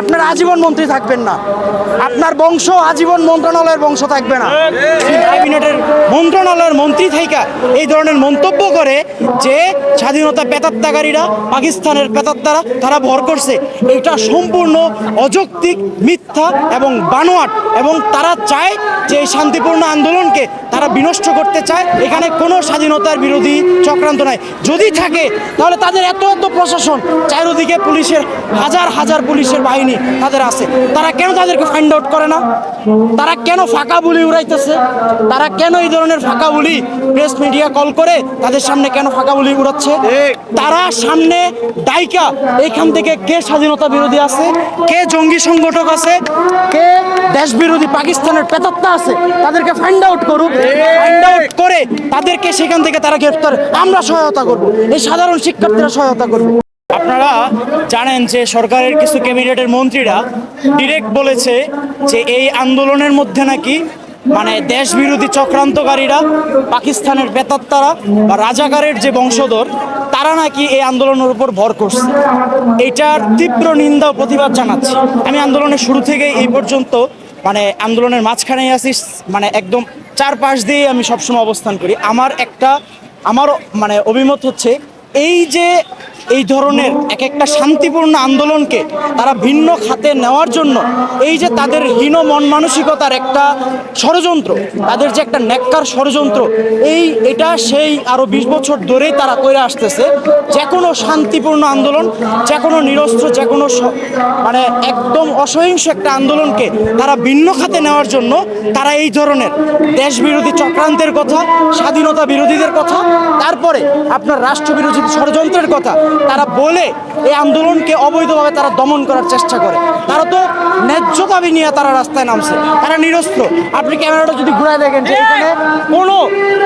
আপনার আজীবন মন্ত্রী থাকবেন না। আপনার বংশ আজীবন মন্ত্রণালয়ের বংশ থাকবে না। ক্যাবিনেটের মন্ত্রণালয়ের মন্ত্রী থাইকা এই ধরনের মন্তব্য করে যে স্বাধীনতা পেতাত্তাকারীরা, পাকিস্তানের পেতাত্তারা, তারা ভর করছে। এটা সম্পূর্ণ অযৌক্তিক মিথ্যা এবং বানোয়াট এবং তারা চায় যে শান্তিপূর্ণ আন্দোলনকে তারা বিনষ্ট করতে চায় এখানে কোনো স্বাধীনতার বিরোধী চক্রান্ত নাই। যদি থাকে তাহলে তাদের এত এত প্রশাসন চারিদিকে পুলিশের হাজার হাজার পুলিশের বাহিনী তাদের আছে। তারা কেন তাদেরকে ফাইন্ড আউট করে না? তারা কেন ফাঁকা বুলি উড়াইতেছে? তারা কেন এই ধরনের ফাঁকা বুলি প্রেস মিডিয়া কল করে তাদের সামনে কেন ফাঁকা বুলি উড়াচ্ছে? তারা সামনে দায়িকা। এইখান থেকে কে স্বাধীনতা বিরোধী আছে? কে জঙ্গি সংগঠক আছে? কে দেশ বিরোধী পাকিস্তানের পেতাত্তা আছে, তাদেরকে ফাইন্ড আউট করুক। ফাইন্ড আউট করে তাদেরকে সেখান থেকে তারা গ্রেফতার আমরা সহায়তা করব। এই সাধারণ শিক্ষার্থীরা সহায়তা করবে। আপনারা জানেন যে সরকারের কিছু ক্যাবিনেটের মন্ত্রীরা ডিরেক্ট বলেছে যে এই আন্দোলনের মধ্যে নাকি মানে দেশ বিরোধী চক্রান্তকারীরা, পাকিস্তানের বেতাত্তারা বা রাজাকারের যে বংশধর, তারা নাকি এই আন্দোলনের উপর ভর করছে। এটার তীব্র নিন্দা প্রতিবাদ জানাচ্ছি। আমি আন্দোলনের শুরু থেকে এই পর্যন্ত মানে আন্দোলনের মাঝখানেই আছি মানে একদম চারপাশ দিয়ে আমি সবসময় অবস্থান করি। আমার একটা, আমার মানে অভিমত হচ্ছে এই যে এই ধরনের এক একটা শান্তিপূর্ণ আন্দোলনকে তারা ভিন্ন খাতে নেওয়ার জন্য এই যে তাদের হীন মন মানসিকতার একটা ষড়যন্ত্র, তাদের যে একটা নেককার ষড়যন্ত্র, এই এটা সেই আরও বিশ বছর ধরেই তারা করে আসতেছে। যে কোনো শান্তিপূর্ণ আন্দোলন, যে কোনো নিরস্ত্র, যে কোনো মানে একদম অসহিংস একটা আন্দোলনকে তারা ভিন্ন খাতে নেওয়ার জন্য তারা এই ধরনের দেশ বিরোধী চক্রান্তের কথা, স্বাধীনতা বিরোধীদের কথা, তারপরে আপনার রাষ্ট্রবিরোধী ষড়যন্ত্রের কথা তারা বলে এই আন্দোলনকে অবৈধভাবে তারা দমন করার চেষ্টা করে। তারা তো ন্যায্য দাবি নিয়ে তারা রাস্তায় নামছে। তারা নিরস্ত্র। আপনি ক্যামেরাটা যদি ঘুরায় দেখেন যে এখানে কোনো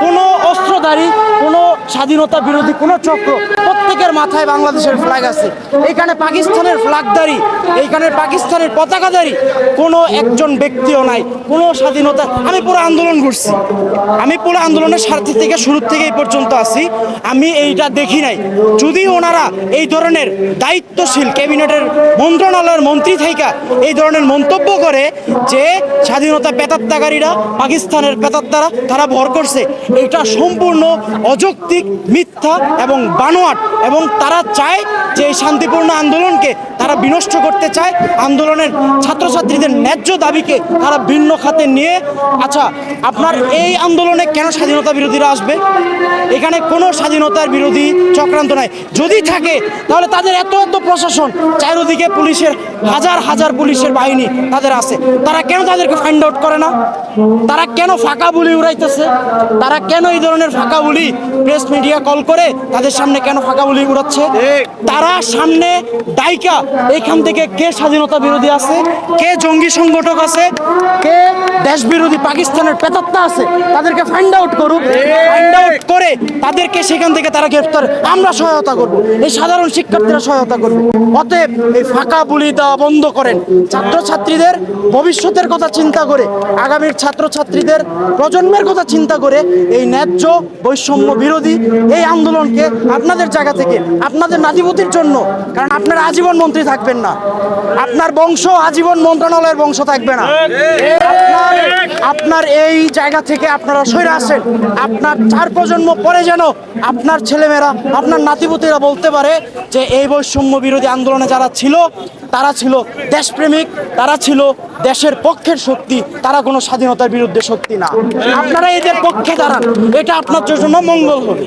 কোনো অস্ত্রধারী, কোনো স্বাধীনতা বিরোধী কোনো চক্র প্রত্যেকের মাথায় বাংলাদেশের ফ্ল্যাগ আছে। এখানে পাকিস্তানের ফ্ল্যাগধারী এইখানে পাকিস্তানের পতাকাধারী কোনো একজন ব্যক্তিও নাই, কোনো স্বাধীনতা। আমি পুরো আন্দোলন ঘুরছি। আমি পুরো আন্দোলনের স্বার্থ থেকে শুরু থেকে এই পর্যন্ত আছি। আমি এইটা দেখি নাই। যদি ওনারা এই ধরনের দায়িত্বশীল ক্যাবিনেটের মন্ত্রণালয়ের মন্ত্রী থাইকা এই ধরনের মন্তব্য করে যে স্বাধীনতা পেতাত্তাকারীরা, পাকিস্তানের পেতাত্তারা, তারা ভর করছে, এটা সম্পূর্ণ অযৌক্তিক মিথ্যা এবং বানোয়াট এবং তারা চায় যে এই শান্তিপূর্ণ আন্দোলনকে তারা বিনষ্ট করতে চায়। আন্দোলনের ছাত্রছাত্রীদের ন্যায্য দাবিকে তারা ভিন্ন খাতে নিয়ে। আচ্ছা আপনার এই আন্দোলনে কেন স্বাধীনতা বিরোধীরা আসবে? এখানে কোনো স্বাধীনতার বিরোধী চক্রান্ত নাই। যদি থাকে, তাহলে তাদের এত এত প্রশাসন, চারিদিকে পুলিশের হাজার হাজার পুলিশের বাহিনী তাদের আছে। তারা কেন তাদেরকে ফাইন্ড আউট করে না? তারা কেন ফাঁকা বুলি উড়াইতেছে? তারা কেন এই ধরনের ফাঁকা বুলি প্রেস মিডিয়া কল করে তাদের সামনে কেন ফাঁকা বুলি উড়াচ্ছে? তারা সামনে দায়িকা। এখান থেকে কে স্বাধীনতা বিরোধী আছে? কে জঙ্গি সংগঠক আছে? কে দেশ বিরোধী পাকিস্তানের পেতাত্তা আছে? তাদেরকে ফাইন্ড আউট করুক। তাদেরকে সেখান থেকে তারা গ্রেফতার। আমরা সহায়তা করব। এই সাধারণ শিক্ষার্থীরা সহায়তা করবে। অতএব এই ফাঁকা বুলি দেওয়া বন্ধ করেন। ছাত্রছাত্রীদের ভবিষ্যতের কথা চিন্তা করে, আগামীর ছাত্রছাত্রীদের প্রজন্মের কথা চিন্তা করে এই ন্যায্য বৈষম্য বিরোধী এই আন্দোলনকে আপনাদের জায়গা থেকে, আপনাদের নাতিপতির জন্য, কারণ আপনার আজীবন মন্ত্রী থাকবেন না। আপনার বংশ আজীবন মন্ত্রণালয়ের বংশ থাকবে না। আপনার এই জায়গা থেকে আপনারা সরে আসেন। আপনার চার প্রজন্ম পরে যেন আপনার ছেলেমেয়েরা, আপনার নাতিপুতিরা বলতে পারে যে এই বৈষম্য বিরোধী আন্দোলনে যারা ছিল, তারা ছিল দেশপ্রেমিক, তারা ছিল দেশের পক্ষের শক্তি, তারা কোনো স্বাধীনতার বিরুদ্ধে শক্তি না। আপনারা এদের পক্ষে দাঁড়ান, এটা আপনার জন্য মঙ্গল হবে।